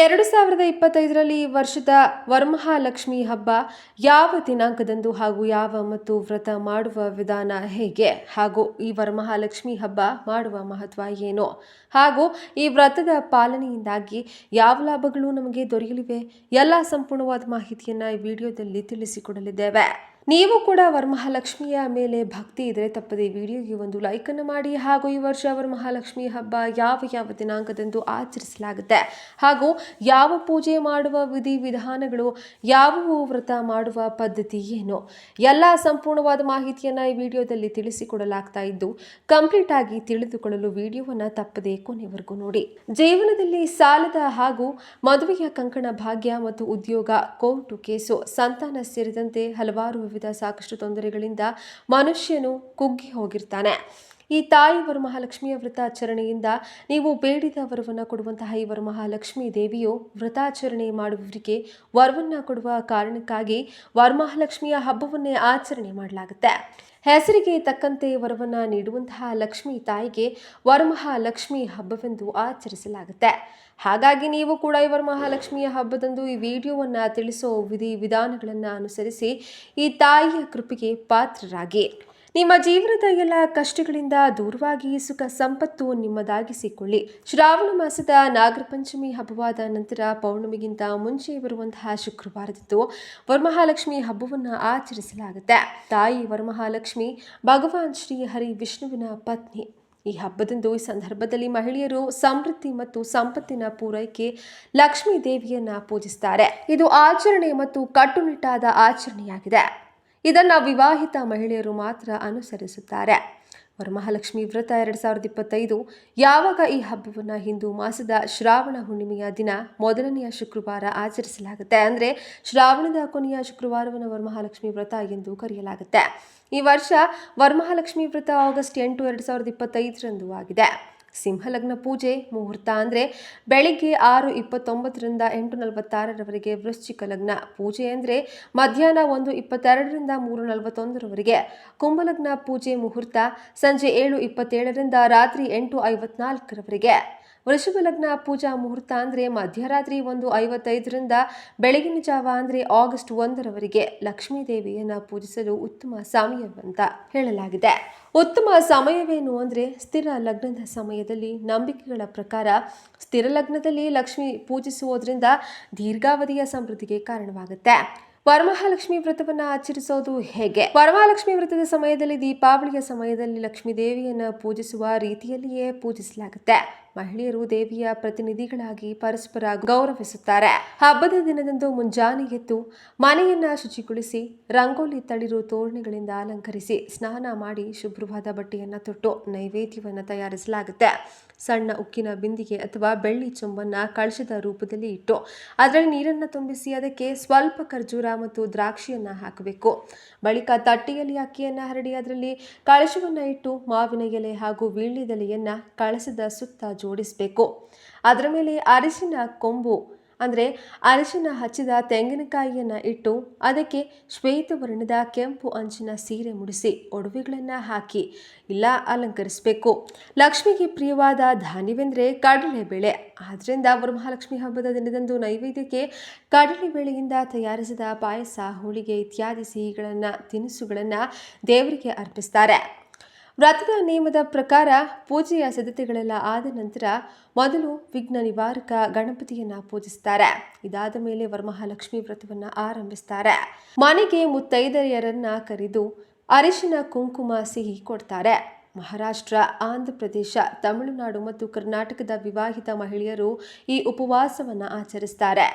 ಎರಡು ಸಾವಿರದ ಇಪ್ಪತ್ತೈದರಲ್ಲಿ ಈ ವರ್ಷದ ವರಮಹಾಲಕ್ಷ್ಮಿ ಹಬ್ಬ ಯಾವ ದಿನಾಂಕದಂದು ಹಾಗೂ ಯಾವ ಮತ್ತು ವ್ರತ ಮಾಡುವ ವಿಧಾನ ಹೇಗೆ? ಹಾಗೂ ಈ ವರಮಹಾಲಕ್ಷ್ಮಿ ಹಬ್ಬ ಮಾಡುವ ಮಹತ್ವ ಏನು? ಹಾಗೂ ಈ ವ್ರತದ ಪಾಲನೆಯಿಂದಾಗಿ ಯಾವ ಲಾಭಗಳು ನಮಗೆ ದೊರೆಯಲಿವೆ? ಎಲ್ಲ ಸಂಪೂರ್ಣವಾದ ಮಾಹಿತಿಯನ್ನು ಈ ವಿಡಿಯೋದಲ್ಲಿ ತಿಳಿಸಿಕೊಡಲಿದ್ದೇವೆ. ನೀವು ಕೂಡ ವರಮಹಾಲಕ್ಷ್ಮಿಯ ಮೇಲೆ ಭಕ್ತಿ ಇದ್ದರೆ ತಪ್ಪದೆ ವಿಡಿಯೋಗೆ ಒಂದು ಲೈಕ್ ಅನ್ನು ಮಾಡಿ. ಹಾಗೂ ಈ ವರ್ಷ ವರಮಹಾಲಕ್ಷ್ಮಿ ಹಬ್ಬ ಯಾವ ಯಾವ ದಿನಾಂಕದಂದು ಆಚರಿಸಲಾಗುತ್ತೆ? ಹಾಗೂ ಯಾವ ಪೂಜೆ ಮಾಡುವ ವಿಧಿ ವಿಧಾನಗಳು, ಯಾವುವು ವ್ರತ ಮಾಡುವ ಪದ್ಧತಿ ಏನು? ಎಲ್ಲ ಸಂಪೂರ್ಣವಾದ ಮಾಹಿತಿಯನ್ನು ಈ ವಿಡಿಯೋದಲ್ಲಿ ತಿಳಿಸಿಕೊಡಲಾಗ್ತಾ ಇದ್ದು ಕಂಪ್ಲೀಟ್ ಆಗಿ ತಿಳಿದುಕೊಳ್ಳಲು ವಿಡಿಯೋವನ್ನು ತಪ್ಪದೆ ಕೊನೆವರೆಗೂ ನೋಡಿ. ಜೀವನದಲ್ಲಿ ಸಾಲದ ಹಾಗೂ ಮದುವೆಯ ಕಂಕಣ ಭಾಗ್ಯ ಮತ್ತು ಉದ್ಯೋಗ, ಕೋರ್ಟು ಕೇಸು, ಸಂತಾನ ಸೇರಿದಂತೆ ಹಲವಾರು ವಿವಿಧ ಸಾಕಷ್ಟು ತೊಂದರೆಗಳಿಂದ ಮನುಷ್ಯನು ಕುಗ್ಗಿ ಹೋಗಿರ್ತಾನೆ. ಈ ತಾಯಿ ವರಮಹಾಲಕ್ಷ್ಮಿಯ ವ್ರತಾಚರಣೆಯಿಂದ ನೀವು ಬೇಡಿದ ವರವನ್ನು ಕೊಡುವಂತಹ ಈ ವರಮಹಾಲಕ್ಷ್ಮಿ ದೇವಿಯು ವ್ರತಾಚರಣೆ ಮಾಡುವವರಿಗೆ ವರವನ್ನು ಕೊಡುವ ಕಾರಣಕ್ಕಾಗಿ ವರಮಹಾಲಕ್ಷ್ಮಿಯ ಹಬ್ಬವನ್ನೇ ಆಚರಣೆ ಮಾಡಲಾಗುತ್ತೆ. ಹೆಸರಿಗೆ ತಕ್ಕಂತೆ ವರವನ್ನು ನೀಡುವಂತಹ ಲಕ್ಷ್ಮೀ ತಾಯಿಗೆ ವರಮಹಾಲಕ್ಷ್ಮಿ ಹಬ್ಬವೆಂದು ಆಚರಿಸಲಾಗುತ್ತೆ. ಹಾಗಾಗಿ ನೀವು ಕೂಡ ಈ ವರಮಹಾಲಕ್ಷ್ಮಿಯ ಹಬ್ಬದಂದು ಈ ವಿಡಿಯೋವನ್ನು ತಿಳಿಸೋ ವಿಧಿ ವಿಧಾನಗಳನ್ನು ಅನುಸರಿಸಿ ಈ ತಾಯಿಯ ಕೃಪೆಗೆ ಪಾತ್ರರಾಗಿ. ನಿಮ್ಮ ಜೀವನದ ಎಲ್ಲ ಕಷ್ಟಗಳಿಂದ ದೂರವಾಗಿ ಸುಖ ಸಂಪತ್ತು ನಿಮ್ಮದಾಗಿಸಿಕೊಳ್ಳಿ. ಶ್ರಾವಣ ಮಾಸದ ನಾಗರ ಪಂಚಮಿ ಹಬ್ಬವಾದ ನಂತರ ಪೌರ್ಣಮಿಗಿಂತ ಮುಂಚೆ ಬರುವಂತಹ ಶುಕ್ರವಾರದಂದು ವರಮಹಾಲಕ್ಷ್ಮಿ ಹಬ್ಬವನ್ನು ಆಚರಿಸಲಾಗುತ್ತೆ. ತಾಯಿ ವರಮಹಾಲಕ್ಷ್ಮಿ, ಭಗವಾನ್ ಶ್ರೀ ಹರಿ ವಿಷ್ಣುವಿನ ಪತ್ನಿ. ಈ ಹಬ್ಬದಂದು ಈ ಸಂದರ್ಭದಲ್ಲಿ ಮಹಿಳೆಯರು ಸಮೃದ್ಧಿ ಮತ್ತು ಸಂಪತ್ತಿನ ಪೂರೈಕೆ ಲಕ್ಷ್ಮೀ ದೇವಿಯನ್ನ ಪೂಜಿಸ್ತಾರೆ. ಇದು ಆಚರಣೆ ಮತ್ತು ಕಟ್ಟುನಿಟ್ಟಾದ ಆಚರಣೆಯಾಗಿದೆ. ಇದನ್ನು ವಿವಾಹಿತ ಮಹಿಳೆಯರು ಮಾತ್ರ ಅನುಸರಿಸುತ್ತಾರೆ. ವರಮಹಾಲಕ್ಷ್ಮಿ ವ್ರತ ಎರಡು ಸಾವಿರದ ಇಪ್ಪತ್ತೈದು. ಯಾವಾಗ ಈ ಹಬ್ಬವನ್ನು ಹಿಂದೂ ಮಾಸದ ಶ್ರಾವಣ ಹುಣ್ಣಿಮೆಯ ದಿನ ಮೊದಲನೆಯ ಶುಕ್ರವಾರ ಆಚರಿಸಲಾಗುತ್ತೆ ಅಂದರೆ ಶ್ರಾವಣದ ಕೊನೆಯ ಶುಕ್ರವಾರವನ್ನು ವರಮಹಾಲಕ್ಷ್ಮಿ ವ್ರತ ಎಂದು ಕರೆಯಲಾಗುತ್ತೆ. ಈ ವರ್ಷ ವರಮಹಾಲಕ್ಷ್ಮಿ ವ್ರತ ಆಗಸ್ಟ್ ಎಂಟು ಎರಡು ಸಾವಿರದ ಇಪ್ಪತ್ತೈದರಂದು ಆಗಿದೆ. ಸಿಂಹಲಗ್ನ ಪೂಜೆ ಮುಹೂರ್ತ ಅಂದರೆ ಬೆಳಿಗ್ಗೆ ಆರು ಇಪ್ಪತ್ತೊಂಬತ್ತರಿಂದ ಎಂಟು ನಲವತ್ತಾರರವರೆಗೆ ವೃಶ್ಚಿಕ ಲಗ್ನ. ಪೂಜೆ ಅಂದರೆ ಮಧ್ಯಾಹ್ನ ಒಂದು ಇಪ್ಪತ್ತೆರಡರಿಂದ ಮೂರು ನಲವತ್ತೊಂದರವರೆಗೆ ಕುಂಭಲಗ್ನ ಪೂಜೆ ಮುಹೂರ್ತ, ಸಂಜೆ ಏಳು ಇಪ್ಪತ್ತೇಳರಿಂದ ರಾತ್ರಿ ಎಂಟು ಐವತ್ನಾಲ್ಕರವರೆಗೆ. ವೃಷಭ ಲಗ್ನ ಪೂಜಾ ಮುಹೂರ್ತ ಅಂದರೆ ಮಧ್ಯರಾತ್ರಿ ಒಂದು ಐವತ್ತೈದರಿಂದ ಬೆಳಗಿನ ಜಾವ ಅಂದರೆ ಆಗಸ್ಟ್ ಒಂದರವರೆಗೆ ಲಕ್ಷ್ಮೀ ದೇವಿಯನ್ನು ಪೂಜಿಸಲು ಉತ್ತಮ ಸಮಯವಂತ ಹೇಳಲಾಗಿದೆ. ಉತ್ತಮ ಸಮಯವೇನು ಅಂದರೆ ಸ್ಥಿರ ಲಗ್ನದ ಸಮಯದಲ್ಲಿ ನಂಬಿಕೆಗಳ ಪ್ರಕಾರ ಸ್ಥಿರ ಲಗ್ನದಲ್ಲಿ ಲಕ್ಷ್ಮಿ ಪೂಜಿಸುವುದರಿಂದ ದೀರ್ಘಾವಧಿಯ ಸಮೃದ್ಧಿಗೆ ಕಾರಣವಾಗುತ್ತೆ. ವರಮಹಾಲಕ್ಷ್ಮಿ ವ್ರತವನ್ನು ಆಚರಿಸೋದು ಹೇಗೆ? ವರಮಹಾಲಕ್ಷ್ಮಿ ವ್ರತದ ಸಮಯದಲ್ಲಿ ದೀಪಾವಳಿಯ ಸಮಯದಲ್ಲಿ ಲಕ್ಷ್ಮೀ ದೇವಿಯನ್ನು ಪೂಜಿಸುವ ರೀತಿಯಲ್ಲಿಯೇ ಪೂಜಿಸಲಾಗುತ್ತೆ. ಮಹಿಳೆಯರು ದೇವಿಯ ಪ್ರತಿನಿಧಿಗಳಾಗಿ ಪರಸ್ಪರ ಗೌರವಿಸುತ್ತಾರೆ. ಹಬ್ಬದ ದಿನದಂದು ಮುಂಜಾನೆ ಎದ್ದು ಮನೆಯನ್ನ ಶುಚಿಗೊಳಿಸಿ, ರಂಗೋಲಿ ತಳಿರು ತೋರಣಗಳಿಂದ ಅಲಂಕರಿಸಿ, ಸ್ನಾನ ಮಾಡಿ ಶುಭ್ರವಾದ ಬಟ್ಟೆಯನ್ನು ತೊಟ್ಟು ನೈವೇದ್ಯವನ್ನು ತಯಾರಿಸಲಾಗುತ್ತೆ. ಸಣ್ಣ ಉಕ್ಕಿನ ಬಿಂದಿಗೆ ಅಥವಾ ಬೆಳ್ಳಿ ಚೊಂಬನ್ನು ಕಳಶದ ರೂಪದಲ್ಲಿ ಇಟ್ಟು, ಅದರಲ್ಲಿ ನೀರನ್ನು ತುಂಬಿಸಿ ಅದಕ್ಕೆ ಸ್ವಲ್ಪ ಖರ್ಜೂರ ಮತ್ತು ದ್ರಾಕ್ಷಿಯನ್ನು ಹಾಕಬೇಕು. ಬಳಿಕ ತಟ್ಟೆಯಲ್ಲಿ ಅಕ್ಕಿಯನ್ನು ಹರಡಿ ಅದರಲ್ಲಿ ಕಳಶವನ್ನು ಇಟ್ಟು ಮಾವಿನ ಎಲೆ ಹಾಗೂ ವೀಳ್ಯದೆಲೆಯನ್ನು ಕಳಶದ ಸುತ್ತ ಜೋಡಿಸಬೇಕು. ಅದರ ಮೇಲೆ ಅರಿಶಿನ, ಕೊಂಬು ಅಂದರೆ ಅರಿಶಿನ ಹಚ್ಚಿದ ತೆಂಗಿನಕಾಯಿಯನ್ನು ಇಟ್ಟು ಅದಕ್ಕೆ ಶ್ವೇತವರ್ಣದ ಕೆಂಪು ಅಂಚಿನ ಸೀರೆ ಮುಡಿಸಿ ಒಡವೆಗಳನ್ನು ಹಾಕಿ ಇಲ್ಲ ಅಲಂಕರಿಸಬೇಕು. ಲಕ್ಷ್ಮಿಗೆ ಪ್ರಿಯವಾದ ಧಾನ್ಯವೆಂದರೆ ಕಡಲೆಬೇಳೆ ಆದ್ದರಿಂದ ವರಮಹಾಲಕ್ಷ್ಮಿ ಹಬ್ಬದ ದಿನದಂದು ನೈವೇದ್ಯಕ್ಕೆ ಕಡಲೆಬೇಳೆಯಿಂದ ತಯಾರಿಸಿದ ಪಾಯಸ, ಹೋಳಿಗೆ ಇತ್ಯಾದಿ ಸಿಹಿಗಳನ್ನು, ತಿನಿಸುಗಳನ್ನು ದೇವರಿಗೆ ಅರ್ಪಿಸ್ತಾರೆ. ವ್ರತದ ನಿಯಮದ ಪ್ರಕಾರ ಪೂಜೆಯ ಸಿದ್ಧತೆಗಳೆಲ್ಲ ಆದ ನಂತರ ಮೊದಲು ವಿಘ್ನ ನಿವಾರಕ ಗಣಪತಿಯನ್ನ ಪೂಜಿಸ್ತಾರೆ. ಇದಾದ ಮೇಲೆ ವರಮಹಾಲಕ್ಷ್ಮಿ ವ್ರತವನ್ನ ಆರಂಭಿಸ್ತಾರೆ. ಮನೆಗೆ ಮುತ್ತೈದೆಯರನ್ನ ಕರೆದು ಅರಿಶಿನ, ಕುಂಕುಮ ಸಿಹಿ ಕೊಡ್ತಾರೆ. ಮಹಾರಾಷ್ಟ್ರ ಆಂಧ್ರ ಪ್ರದೇಶ ತಮಿಳುನಾಡು ಮತ್ತು ಕರ್ನಾಟಕದ ವಿವಾಹಿತ ಮಹಿಳೆಯರು ಈ ಉಪವಾಸವನ್ನು ಆಚರಿಸ್ತಾರೆ.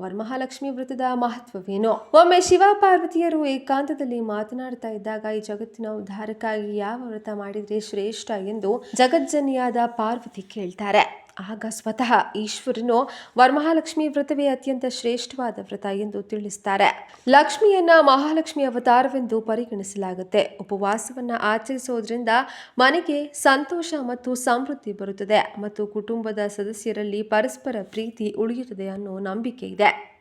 ವರಮಹಾಲಕ್ಷ್ಮಿ ವ್ರತದ ಮಹತ್ವವೇನು? ಒಮ್ಮೆ ಶಿವ ಪಾರ್ವತಿಯರು ಏಕಾಂತದಲ್ಲಿ ಮಾತನಾಡ್ತಾ ಇದ್ದಾಗ ಈ ಜಗತ್ತಿನ ಉದ್ಧಾರಕ್ಕಾಗಿ ಯಾವ ವ್ರತ ಮಾಡಿದ್ರೆ ಶ್ರೇಷ್ಠ ಎಂದು ಜಗಜ್ಜನಿಯಾದ ಪಾರ್ವತಿ ಕೇಳ್ತಾರೆ. ಆಗ ಸ್ವತಃ ಈಶ್ವರನು ವರಮಹಾಲಕ್ಷ್ಮಿ ವ್ರತವೇ ಅತ್ಯಂತ ಶ್ರೇಷ್ಠವಾದ ವ್ರತ ಎಂದು ತಿಳಿಸ್ತಾರೆ. ಲಕ್ಷ್ಮಿಯನ್ನ ಮಹಾಲಕ್ಷ್ಮಿ ಅವತಾರವೆಂದು ಪರಿಗಣಿಸಲಾಗುತ್ತೆ. ಉಪವಾಸವನ್ನ ಆಚರಿಸೋದ್ರಿಂದ ಮನೆಗೆ ಸಂತೋಷ ಮತ್ತು ಸಮೃದ್ಧಿ ಬರುತ್ತದೆ ಮತ್ತು ಕುಟುಂಬದ ಸದಸ್ಯರಲ್ಲಿ ಪರಸ್ಪರ ಪ್ರೀತಿ ಉಳಿಯುತ್ತದೆ ಅನ್ನೋ ನಂಬಿಕೆ ಇದೆ.